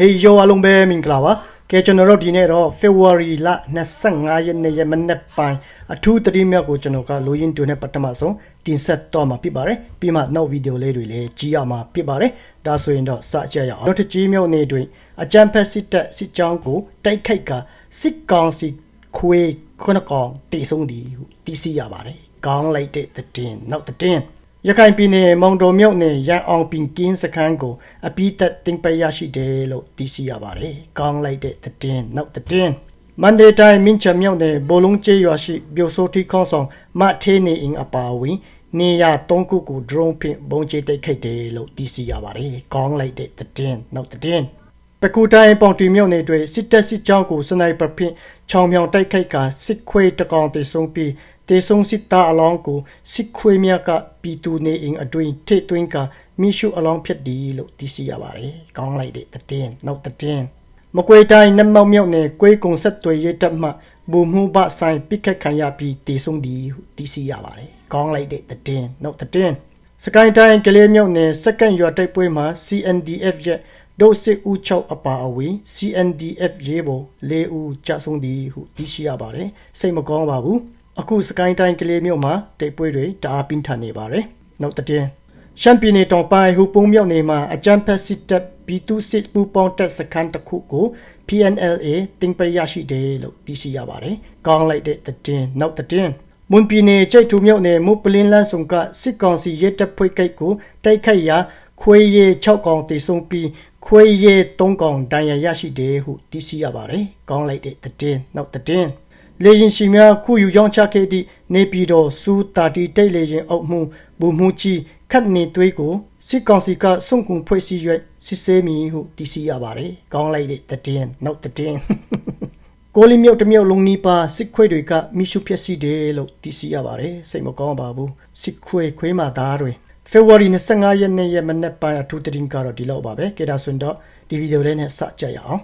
ဟေးယောအားလုံးပဲမင်္ဂလာပါကဲကျွန်တော်တို့ဒီနေ့တော့ February လ25ရက်နေ့ရက်မနေ့ပိုင်းအထူးသတင်းများကိုကျွန်တော်ကလိုရင်းတူနဲ့ပထမဆုံးတင်ဆက်တော့မှာဖြစ်ပါတယ်ပြီးမှနောက်ဗီဒီယိုလေးတွေလည်းကြည့်ရမှာဖြစ်ပါတယ်ဒါဆိုရင်တော့စကြရအောင်နောက်တစ်ကြီးမြောက်နေ့တွင်အကြံဖက်စစ်တပ်စစ်ကြောင်းကိုတိုက်ခိုက်ကစစ်ကောင်စီခွေခုနကောင်တေဆုံးသည်ဟုသိရှိရပါတယ်ကောင်းလိုက်တဲ့သတင်းနောက်သတင်း ရခိုင်ပြည်နယ်မောင်တော်မြို့နယ်ရန်အောင်ပင်ကင်းစခန်းကိုအပိသက်တင်ပရရှိတယ်လို့သိရှိရပါတယ်။ကောင်းလိုက်တဲ့သတင်းနောက်သတင်းမန္တလေးတိုင်းမင်းချံမြို့နယ်ဘိုလုံးကျေးရွာရှိပြိုစိုးတီခေါင်းဆောင်မထေးနေအင်အပါအဝင်နေရ၃ခုကို drone ဖြင့်ပုံကျတိုက်ခိုက်တယ်လို့သိရှိရပါတယ်။ကောင်းလိုက်တဲ့သတင်းနောက်သတင်းပကူတိုင်းပေါင်တီမြို့နယ်တွေစစ်တပ်စစ်ကြောင်းကိုစနိုက်ပါဖြင့်ချောင်မြောင်တိုက်ခိုက်ကစစ်ခွေးတကောင်တေဆုံးပြီး တေဆုံးစစ်သားအလောင်းကိုစစ်ခွေးမြတ်ကပြည်သူနေအိမ်အတွင်းထိတ်သွင်းကမိရှုအလောင်းဖြစ်သည်လို့သိရှိရပါတယ်။ကောင်းလိုက်တဲ့တဲ့နောက်တဲ့မကွေတိုင်းနမောက်မြို့နယ်ကွေးကုံဆက်တွေရတပ်မှဘူမှုဘဆိုင်ပိခတ်ခံရပြီးတေဆုံးသည်ဟုသိရှိရပါတယ်။ကောင်းလိုက်တဲ့တဲ့နောက်တဲ့စကိုင်းတိုင်းကလေးမြို့နယ်စက္ကန့်ရွာတိုက်ပွဲမှာ CNDF ရဲ့ဒုစစ်ဦးချုပ်အပါအဝင် CNDF ရေးပေါ်၄ဦးကြာဆုံးသည်ဟုသိရှိရပါတယ်စိတ်မကောင်းပါဘူး အခုစကိုင်းတိုင်းကလေးမြို့မှာတိုက်ပွဲတွေတအားပြင်းထန်နေပါတယ်နောက်တစ်တင်ရှမ်ပီယံတောင်ပိုင်းဟူပုံမြို့နယ်မှာအကြမ်းဖက်စစ်တပ်ဘီတူစစ်ပူပေါင်းတပ်စခန်းတစ်ခုကို PNLA တင်ပရရှိတယ်လို့သိရှိရပါတယ်ကောင်းလိုက်တဲ့တဲ့နောက်တဲ့မွန်ပြည်နယ်ကြိတ်ထူမြို့နယ်မုပလင်းလန်းဆောင်ကစစ်ကောင်စီရဲတပ်ဖွဲ့ကိတ်ကိုတိုက်ခိုက်ရာခွေးရဲ6ကောင်တေဆုံးပြီးခွေးရဲ3ကောင်ဒဏ်ရာရရှိတယ်ဟုသိရှိရပါတယ်။ကောင်းလိုက်တဲ့တဲ့နောက်တဲ့ လေရင်ရှိများခုယူကြောင်းချခဲ့သည့်နေပြည်တော်စူတာတီတိတ်လေရင်အုပ်မှုဘူမှုကြီးခတ်နေသွေးကိုစစ်ကောင်စီကစွန့်ကွန်ဖွဲ့စည်းရွက်စစ်ဆေးမည်ဟုသိရှိရပါတယ်။ကောင်းလိုက်တဲ့တဲ့နောက်တဲ့ကိုလီမြုပ်တစ်မြုပ်လုံးနီးပါစစ်ခွေတွေကမိရှုဖြစ်စီတယ်လို့သိရှိရပါတယ်စိတ်မကောင်းပါဘူးစစ်ခွေခွေးမာသားတွေ February 25ရက်နေ့ရက်မနေ့ပိုင်းအထူးသတင်းကတော့ဒီလောက်ပါပဲကေဒါဆွန်တော့ဒီဗီဒီယိုလေးနဲ့စကြရအောင်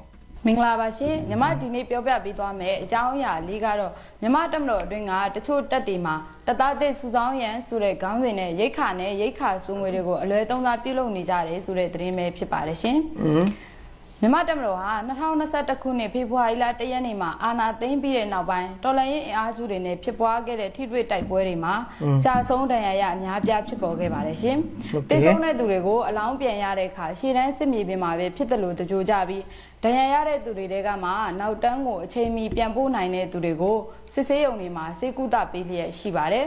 မင်္ဂလာပါရှင်ညီမဒီနေ့ပြောပြပေးသွားမယ်အကြောင်းအရာလေးကတော့ညီမတက်မတော်အတွင်းကတချို့တက်တွေမှာတသားတစ်စုဆောင်းရန်ဆိုတဲ့ခေါင်းစဉ်နဲ့ရိတ်ခါနဲ့ရိတ်ခါစုငွေတွေကိုအလွဲသုံးစားပြုလုပ်နေကြတယ်ဆိုတဲ့သတင်းပဲဖြစ်ပါတယ်ရှင်อืม မြန်မာတပ်မတော်ဟာ2021ခုနှစ်ဖေဖော်ဝါရီလ1ရက်နေ့မှာအာဏာသိမ်းပြီးတဲ့နောက်ပိုင်းတော်လှန်ရေးအင်အားစုတွေနဲ့ဖြစ်ပွားခဲ့တဲ့ထိတွေ့တိုက်ပွဲတွေမှာကြာဆုံးဒဏ်ရာရအများပြားဖြစ်ပေါ်ခဲ့ပါတယ်ရှင်။တိုက်ဆုံးတဲ့သူတွေကိုအလောင်းပြန်ရတဲ့အခါရှေ့တန်းစစ်မြေပြင်မှာပဲဖြစ်တယ်လို့တကြိုကြပြီးဒဏ်ရာရတဲ့သူတွေကမှနောက်တန်းကိုအချိန်မီပြန်ပို့နိုင်တဲ့သူတွေကိုစစ်ဆေးရုံတွေမှာစေကူတာပေးလျက်ရှိပါတယ်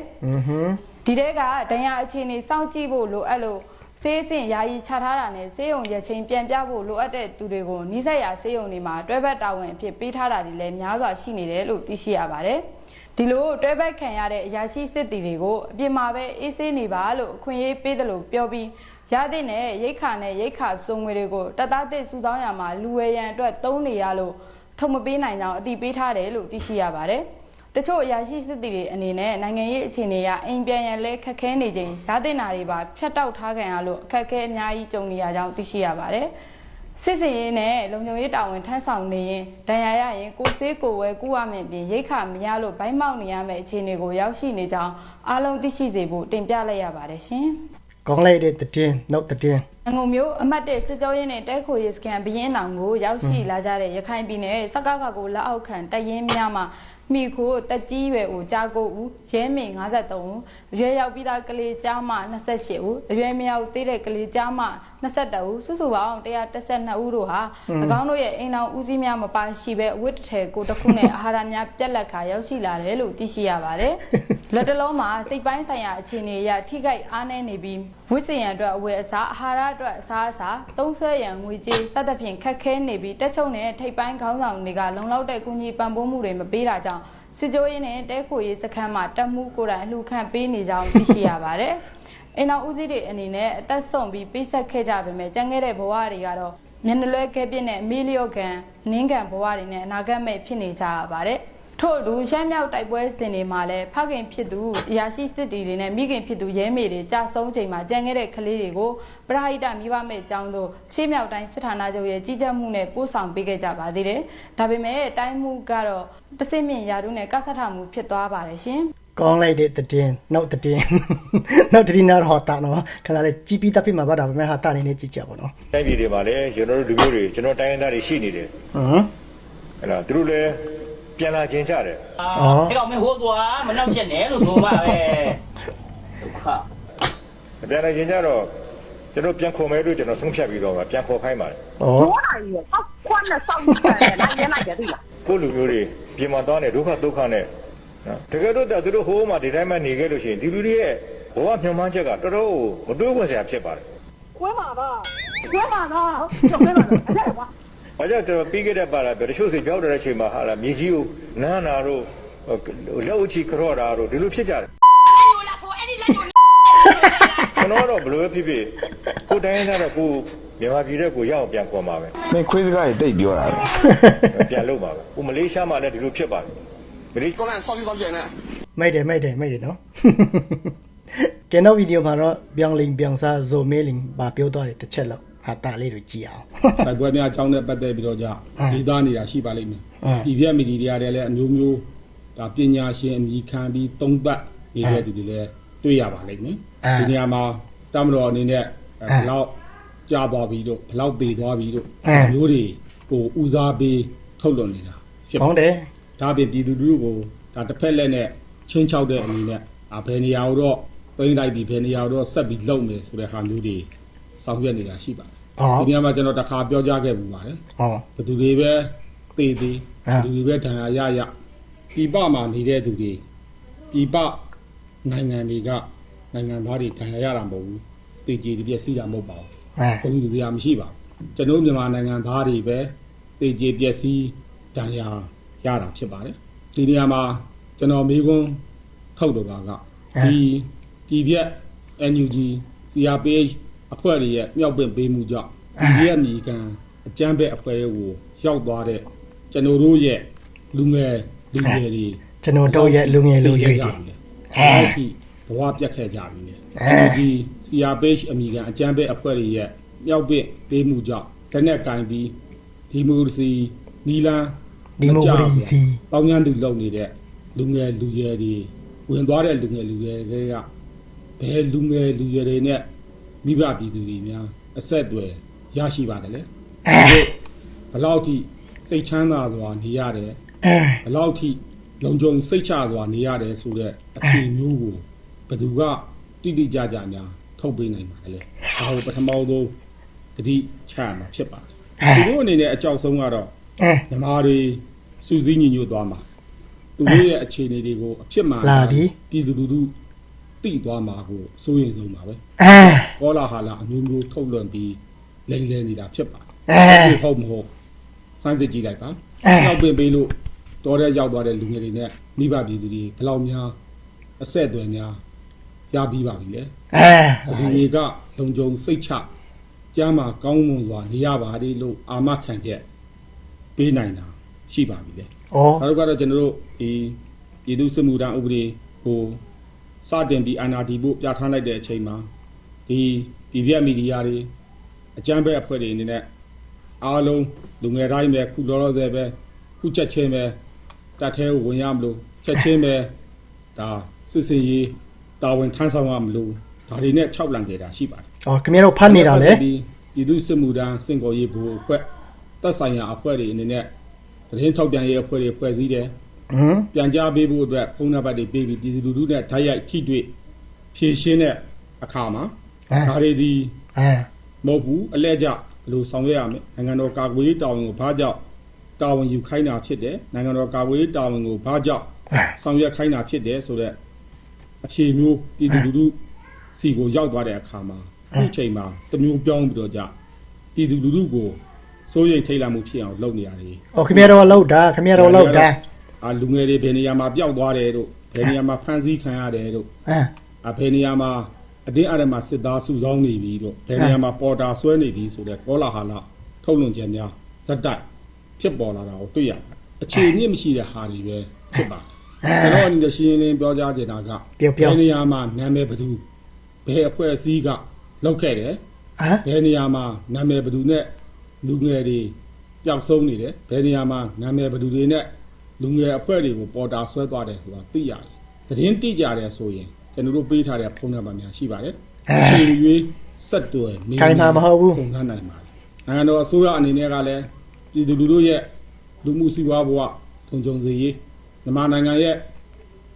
။ဒီတဲကဒဏ်ရာအခြေအနေစောင့်ကြည့်ဖို့လိုအပ်လို့ ဆေးအဆင့်ယာယီချထားတာနဲ့ဆေးရုံရချင်းပြန်ပြဖို့လိုအပ်တဲ့သူတွေကိုနှိစက်ရာဆေးရုံတွေမှာတွဲဘက်တာဝန်အဖြစ်ပေးထားတာတွေလည်းများစွာရှိနေတယ်လို့သိရှိရပါတယ်။ဒီလိုတွဲဘက်ခံရတဲ့အရာရှိစစ်တီတွေကိုအပြင်မှာပဲအေးဆေးနေပါလို့အခွင့်အရေးပေးတယ်လို့ပြောပြီးရတဲ့နဲ့ရိတ်ခါနဲ့ရိတ်ခါစုံငွေတွေကိုတသားတစ်စုဆောင်းရမှာလူဝယ်ရန်အတွက်သုံးနေရလို့ထုတ်မပေးနိုင်ကြောင်းအတိပေးထားတယ်လို့သိရှိရပါတယ်။ တချို့အရာရှိစစ်တီတွေအနေနဲ့နိုင်ငံရေးအခြေအနေအရအိမ်ပြန်ရန်လဲခက်ခဲနေချိန်ဓာတ်တင်နာတွေပါဖျက်တောက်ထားခံရလို့အခက်အခဲအများကြီးကြုံနေရကြောင်းသိရှိရပါတယ်။စစ်စင်ရေးနဲ့လုံခြုံရေးတာဝန်ထမ်းဆောင်နေရင်ဒဏ်ရာရရင်ကိုယ်စေးကိုယ်ဝဲကူရမယ်ပြင်ရိတ်ခမရလို့ဘိုင်းမောက်နေရမယ့်အခြေအနေကိုရောက်ရှိနေကြောင်းအားလုံးသိရှိစေဖို့တင်ပြလိုက်ရပါတယ်ရှင်။ကောင်းလိုက်တဲ့တဲ့နောက်တဲ့အငုံမျိုးအမတ်တဲ့စစ်ကြောရေးနဲ့တဲခိုရေးစကန်ဘရင်အောင်ကိုရောက်ရှိလာကြတဲ့ရခိုင်ပြည်နယ်စကကကိုလက်အောက်ခံတရင်များမှာ မိခိုတက်ကြီးရွယ်ကိုကြာကိုဦးရဲမင်53ဦးအရွယ်ရောက်ပြီးသားကလေးကြားမ28ဦးအရွယ်မရောက်သေးတဲ့ကလေးကြားမ22ဦးစုစုပေါင်း112ဦးတို့ဟာ၎င်းတို့ရဲ့အိမ်တော်ဦးစီးများမပါရှိပဲအဝတ်တစ်ထည်ကိုတစ်ခုနဲ့အာဟာရများပြက်လက်ခါရောက်ရှိလာတယ်လို့သိရှိရပါတယ် လက်တလုံးမှာစိတ်ပိုင်းဆိုင်ရာအခြေအနေအရထိခိုက်အားနည်းနေပြီးဝိစင်ရန်အတွက်အဝယ်အစားအာဟာရအတွက်အစားအစာသုံးဆွဲရန်ငွေကြေးစသဖြင့်ခက်ခဲနေပြီးတက်ချုံနဲ့ထိပ်ပိုင်းခေါင်းဆောင်တွေကလုံလောက်တဲ့ကူညီပံ့ပိုးမှုတွေမပေးတာကြောင့်စစ်ကြိုးရေးနဲ့တဲခိုရေးစခန်းမှာတက်မှုကိုယ်တိုင်အလှူခံပေးနေကြောင်းသိရှိရပါတယ်။အိမ်တော်ဦးစီးတွေအနေနဲ့အသက်ဆုံးပြီးပေးဆက်ခဲ့ကြပေမဲ့ကြံခဲ့တဲ့ဘဝတွေကတော့မျက်နှာလွှဲခဲ့ပြစ်နဲ့မီလီယိုကန်နင်းကန်ဘဝတွေနဲ့အနာဂတ်မဲ့ဖြစ်နေကြရပါတယ်။ ထို့အတူရှမ်းမြောက်တိုက်ပွဲစဉ်တွေမှာလည်းဖခင်ဖြစ်သူအရာရှိစစ်တီတွေနဲ့မိခင်ဖြစ်သူရဲမေတွေကြာဆုံးချိန်မှာကြံခဲ့တဲ့ကလေးတွေကိုပရဟိတမိဘမဲ့အကြောင်းတို့ရှေးမြောက်တိုင်းစစ်ဌာနချုပ်ရဲ့ကြီးကြပ်မှုနဲ့ပို့ဆောင်ပေးခဲ့ကြပါသေးတယ်။ဒါပေမဲ့တိုင်းမှုကတော့တစိမ့်မြင့်ရာထူးနဲ့ကဆထမှုဖြစ်သွားပါတယ်ရှင်။ကောင်းလိုက်တဲ့တည်င်းနောက်တည်င်းနောက်တည်င်းနာတော့တာနော်ခဏလေးကြည်ပြီးတပ်ပြမှာပါဒါပေမဲ့ဟာတာနေနေကြည့်ကြပါတော့တိုင်းပြည်တွေမှာလည်းကျွန်တော်တို့လူမျိုးတွေကျွန်တော်တိုင်းရင်းသားတွေရှိနေတယ်ဟမ်အဲ့ဒါသူတို့လည်း ပြန်လာခြင်းကြတယ် อ๋อ ဒီကောင်မင်းဟိုးသွားမနှောက်ချက်နဲ့လို့ဆိုပါပဲဒုက္ခ ပြန်လာခြင်းကြတော့ကျွန်တော်ပြန်ခေါ်မယ်လို့ကျွန်တော်ဆုံးဖြတ်ပြီးတော့မှပြန်ခေါ်ခိုင်းပါတယ် ဩ 多大一个？他宽的上一圈，那也那也对了。 ကိုယ့်လူမျိုးတွေပြင်မှာသွားနေဒုက္ခဒုက္ခနဲ့နော်တကယ်တော့သူတို့ဟိုးမှာဒီတိုင်းမှနေခဲ့လို့ရှိရင်ဒီလူတွေရဲ့ဘဝမျှော်မှန်းချက်ကတော်တော်မတွေးဝင်စရာဖြစ်ပါတယ် 回马吧，回马吧，要回马吧，哎呀， ။ ဘာကြောင့်ကျွန်တော်ပြီးခဲ့တဲ့ပါလာပြောတချို့စီပြောတဲ့အချိန်မှာဟာလာမြေကြီးကိုနားနာတို့လက်ဦးချီကြော့တာတို့ဒီလိုဖြစ်ကြတယ်ကျွန်တော်တော့ဘယ်လိုပဲဖြစ်ဖြစ်ကိုယ်တိုင်းရတော့ကိုယ်မြန်မာပြည်တဲ့ကိုရောက်အောင်ပြန်ခေါ်မှာပဲမင်းခွေးစကားတွေတိတ်ပြောတာပဲပြန်လုပ်မှာပဲကိုမလေးရှားမှာလည်းဒီလိုဖြစ်ပါတယ်မလေးကောင်းလားစောက်ပြီးစောက်ကျန်နေမိုက်တယ်မိုက်တယ်မိုက်တယ်နော်ကဲနောက်ဗီဒီယိုမှာတော့ပြောင်းလင်ပြောင်းစားဇိုမဲလင်ဘာပြောသွားတယ်တစ်ချက်လောက် ဟာတာလေးတွေကြည့်အောင်တိုက်ပွဲများအကြောင်းနဲ့ပတ်သက်ပြီးတော့ကြဒေသနေတာရှိပါလိမ့်မယ်အင်း။ဒီပြက်မီဒီယာတွေလည်းအမျိုးမျိုးဒါပညာရှင်အမိခံပြီးသုံးသပ်နေတဲ့သူတွေလည်းတွေ့ရပါလိမ့်မယ်အင်း။ဒီနေရာမှာတမတော်အနေနဲ့အဲအင်းဘယ်လောက်ကြာသွားပြီတို့ဘယ်လောက်တည်သွားပြီတို့အင်းမျိုးတွေကိုဦးစားပေးထုတ်လွှင့်နေတာဖြစ်ပါကောင်းတယ်ဒါပြင်ပြည်သူလူထုကိုဒါတစ်ဖက်လက်နဲ့ချင်းချောက်တဲ့အနေနဲ့အာဘယ်နေရာကိုတော့ပိန်းလိုက်ပြီးဘယ်နေရာကိုတော့ဆက်ပြီးလုံမယ်ဆိုတဲ့ဟာမျိုးတွေဆောင်ရွက်နေတာရှိပါတယ်ဩ ဒီနေရာမှာကျွန်တော်တစ်ခါပြောကြားခဲ့ပူပါတယ်ဩဘယ်သူတွေပဲသေသေးအာဘယ်သူတွေပဲဒဏ်ရာရရပြည်ပမှာနေတဲ့သူတွေပြည်ပနိုင်ငံတွေကနိုင်ငံသားတွေဒဏ်ရာရတာမဟုတ်ဘူးတေကြီးတွေပြည့်စည်တာမဟုတ်ပါဘူး အဲဘုံလူစရာမရှိပါဘူးကျွန်တော်မြန်မာနိုင်ငံသားတွေပဲတေကြီးပြည့်စည်ဒဏ်ရာရတာဖြစ်ပါတယ်ဒီနေရာမှာကျွန်တော်မေးခွန်းထုတ်တော့တာကဒီပြည်ပြက် NUG CRPH အဖွဲ့တွေရဲ့မြောက်ပင့်ပေးမှုကြောင့်ဒီရဲ့ညီကံအကြမ်းဖက်အဖွဲ့တွေကိုရောက်သွားတဲ့ကျွန်တော်တို့ရဲ့လူငယ်လူငယ်တွေကျွန်တော်တို့ရဲ့လူငယ်လူရွယ်တွေအဲ့ဒီဘဝပြတ်ခဲ့ကြပြီလေအဲဒီ CRPH အမိကန်အကြမ်းဖက်အဖွဲ့တွေရဲ့မြောက်ပင့်ပေးမှုကြောင့်တနက်ကင်ပြီးဒီမိုကရေစီနီလန်းဒီမိုကရေစီတောင်းကျမ်းသူလုပ်နေတဲ့လူငယ်လူရွယ်တွေဝင်သွားတဲ့လူငယ်လူရွယ်တွေကဘယ်လူငယ်လူရွယ်တွေနဲ့ မိဘပြည်သူတွေများအဆက်အသွယ်ရရှိပါတယ်လေအဲဘယ်လောက်ထိစိတ်ချမ်းသာစွာနေရတယ်အဲဘယ်လောက်ထိလုံခြုံစိတ်ချစွာနေရတယ်ဆိုတဲ့အခြေမျိုးကိုဘယ်သူကတိတိကျကျများထုတ်ပေးနိုင်ပါလဲဒါကိုပထမဆုံးတတိချရမှာဖြစ်ပါတယ်သူတို့အနေနဲ့အကြောက်ဆုံးကတော့အဲမြမာတွေစူးစီးညီညွတ်သွားမှာသူတို့ရဲ့အခြေအနေတွေကိုအဖြစ်မှန်လာပြီပြည်သူလူထု သိသွားမှာကိုအစိုးရင်ဆုံးပါပဲအဲကောလာဟာလာအမျိုးမျိုးထုတ်လွှင့်ပြီးလိမ့်လဲနေတာဖြစ်ပါတယ်အဲဒီဟုတ်မဟုတ်စမ်းစစ်ကြည့်လိုက်ပါအဲနောက်ပင်ပေးလို့တော်တဲ့ရောက်သွားတဲ့လူငယ်တွေနဲ့မိဘပြည်သူတွေဘယ်လောက်များအဆက်အသွယ်များရပြီးပါပြီလေအဲဒီတွေကလုံခြုံစိတ်ချကျမ်းမာကောင်းမွန်စွာနေရပါလေလို့အာမခံချက်ပေးနိုင်တာရှိပါပြီလေဩနောက်တစ်ခါတော့ကျွန်တော်တို့ဒီပြည်သူ့စစ်မှုထမ်းဥပဒေကို စတင်ပြီး NRD ဖို့ပြဋ္ဌာန်းလိုက်တဲ့အချိန်မှာဒီပြည်ပြမီဒီယာတွေအကြမ်းဖက်အဖွဲ့တွေအနေနဲ့အားလုံးလူငယ်တိုင်းပဲခုလောလောဆယ်ပဲခုချက်ချင်းပဲတတ်သေးကိုဝင်ရမလို့ချက်ချင်းပဲဒါစစ်စင်ရေးတာဝန်ထမ်းဆောင်ရမလို့ဒါတွေနဲ့၆လံခဲ့တာရှိပါတယ်ဩခင်ဗျားတို့ဖတ်နေတာလေပြည်သူ့စစ်မှုထမ်းစင်ကော်ရေးဘူအဖွဲ့သက်ဆိုင်ရာအဖွဲ့တွေအနေနဲ့သတင်းထုတ်ပြန်ရေးအဖွဲ့တွေဖွဲ့စည်းတယ် ဟမ်ပြန်ကြားပေးဖို့အတွက်ဖုန်းနံပါတ်တွေပေးပြီးပြည်သူလူထုနဲ့ဓာတ်ရိုက်ထိတွေ့ဖြည့်ရှင်းတဲ့အခါမှာအဲဒါတွေဒီအဲမဟုတ်ဘူးအလဲကျဘယ်လိုဆောင်ရွက်ရမလဲနိုင်ငံတော်ကာကွယ်ရေးတာဝန်ကိုဘာကြောင့်တာဝန်ယူခိုင်းတာဖြစ်တယ်နိုင်ငံတော်ကာကွယ်ရေးတာဝန်ကိုဘာကြောင့်ဆောင်ရွက်ခိုင်းတာဖြစ်တယ်ဆိုတော့အဖြေမျိုးပြည်သူလူထုစီကိုရောက်သွားတဲ့အခါမှာဒီအချိန်မှာတစ်မျိုးပြောင်းပြီးတော့ကြပြည်သူလူထုကိုစိုးရိမ်ထိတ်လန့်မှုဖြစ်အောင်လုပ်နေရတယ်ဩခင်ဗျားတို့လောက်တာခင်ဗျားတို့လောက်တာ အာလူငယ်တွေဘယ်နေရာမှာပျောက်သွားတယ်တို့ဘယ်နေရာမှာဖမ်းဆီးခံရတယ်တို့အဲအဘယ်နေရာမှာအတင်းအဓမ္မစစ်သားစုဆောင်းနေပြီတို့ဘယ်နေရာမှာပေါ်တာဆွဲနေပြီဆိုတဲ့ကောလာဟာလထုတ်လွှင့်ခြင်းများဇက်တိုက်ဖြစ်ပေါ်လာတာကိုတွေ့ရတယ်အခြေအမြင့်မရှိတဲ့ဟာတွေပဲဖြစ်ပါတယ်ကျွန်တော်အနေနဲ့ရှင်းရှင်းလင်းလင်းပြောကြားချင်တာကပြောပြောဘယ်နေရာမှာနာမည်ဘယ်သူဘယ်အဖွဲ့အစည်းကလောက်ခဲ့တယ်ဟမ်ဘယ်နေရာမှာနာမည်ဘယ်သူနဲ့လူငယ်တွေပျောက်ဆုံးနေတယ်ဘယ်နေရာမှာနာမည်ဘယ်သူတွေနဲ့ လူငယ်အဖွဲ့တွေကိုပေါ်တာဆွဲသွားတယ်ဆိုတာသိရတယ်သတင်းတိကြတယ်ဆိုရင်ကျွန်တော်တို့ပေးထားတဲ့ဖုန်းနံပါတ်များရှိပါတယ်အချိန်ရွေးဆက်တွယ်နေခိုင်မာမဟုတ်ဘူးပုံစံနိုင်ပါတယ်နိုင်ငံတော်အစိုးရအနေနဲ့ကလည်းပြည်သူလူထုရဲ့လူမှုစီးပွားဘဝထုံကြုံစေရေးမြန်မာနိုင်ငံရဲ့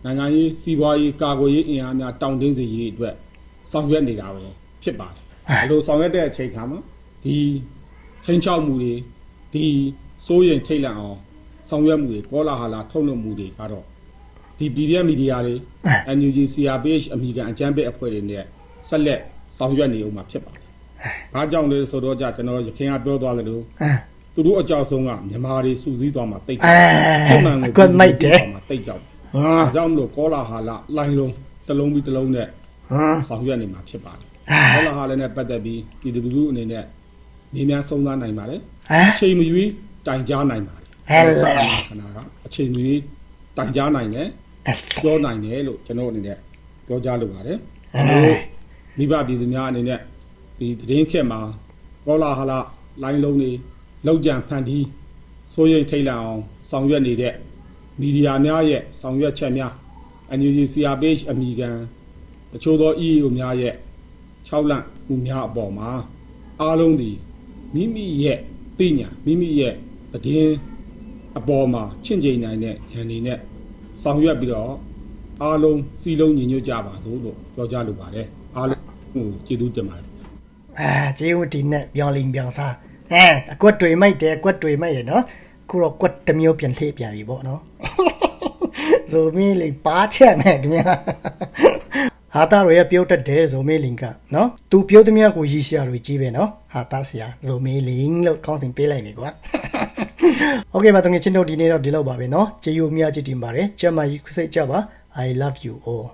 နိုင်ငံရေးစီးပွားရေးကာကွယ်ရေးအင်အားများတောင့်တင်းစေရေးအတွက်ဆောင်ရွက်နေတာပဲဖြစ်ပါတယ်အဲလိုဆောင်ရွက်တဲ့အချိန်ခါမှာဒီချင်းချောက်မှုတွေဒီစိုးရင်ထိတ်လန့်အောင် ဆောင်ရွက်မှုတွေကောလာဟလာထုတ်လွှင့်မှုတွေကတော့ဒီပြည်ပြမီဒီယာတွေ NUG CRPH အမိကန်အကြမ်းဖက်အဖွဲ့တွေနဲ့ဆက်လက်ဆောင်ရွက်နေအောင်မှာဖြစ်ပါတယ်။ဘာကြောင့်လဲဆိုတော့じゃကျွန်တော်ရခင်ကပြောသွားသလိုအဲသူတို့အကြောက်ဆုံးကမြန်မာတွေစူးစီးသွားမှာတိတ်အဲဖြစ်မှန်အကိုကွက်မိုက်တယ်သွားမှာတိတ်ကြောက်ဟမ်ဒါကြောင့်မလို့ကောလာဟာလလိုင်းလုံးတစ်လုံးပြီးတစ်လုံးနဲ့ဟမ်ဆောင်ရွက်နေမှာဖြစ်ပါတယ်ကောလာဟာလနဲ့ပတ်သက်ပြီးပြည်သူလူထုအနေနဲ့နေများဆုံးသားနိုင်ပါတယ်ဟမ်အချိန်မရွေးတိုင်ကြားနိုင်ပါတယ် ဟဲ့လေခဏကအချိန်မရွေးတိုင်ကြားနိုင်တယ်အဲပြောနိုင်တယ်လို့ကျွန်တော်အနေနဲ့ပြောကြားလိုပါတယ်အဲမိဘပြည်သူများအနေနဲ့ဒီသတင်းခက်မှာကောလာဟလလိုင်းလုံးတွေလောက်ကြံဖန်တီးစိုးရိမ်ထိတ်လန့်အောင်ဆောင်ရွက်နေတဲ့မီဒီယာများရဲ့ဆောင်ရွက်ချက်များ NUG CRPH အမိခံတချို့သော EAO များရဲ့6လန့်မှုများအပေါ်မှာအားလုံးဒီမိမိရဲ့သိညာမိမိရဲ့သတင်း အပေါ်မှာချင့်ချိန်နိုင်တဲ့ဉာဏ်တွေနဲ့ဆောင်ရွက်ပြီးတော့အားလုံးစီလုံးညီညွတ်ကြပါစို့လို့ပြောကြားလိုပါတယ်အားလုံးကိုကျေးဇူးတင်ပါတယ်အာဂျေဦးဒီနဲ့ပြောင်းလင်းပြောင်းစားအဲအကွက်တွေမိုက်တယ်အကွက်တွေမိုက်ရနော်ခုတော့ကွက်တစ်မျိုးပြန်လှည့်ပြန်ပြီပေါ့နော်ဇိုမီလင်ပါချက်မဲ့ခင်ဗျာဟာတာရရပြောတတ်တယ်ဇိုမီလင်ကနော်သူပြောသမျှကိုရည်ရှာတွေကြီးပဲနော်ဟာတာဆရာဇိုမီလင်လို့ခေါင်းစဉ်ပေးလိုက်ပြီကွာ โอเคပါတငယ်ချင်းတို့ဒီနေ့တော့ဒီလောက်ပါပဲเนาะကျေးဇူးအများကြီးတင်ပါတယ်ကျမကြီးစိတ်ကြပါ I love you all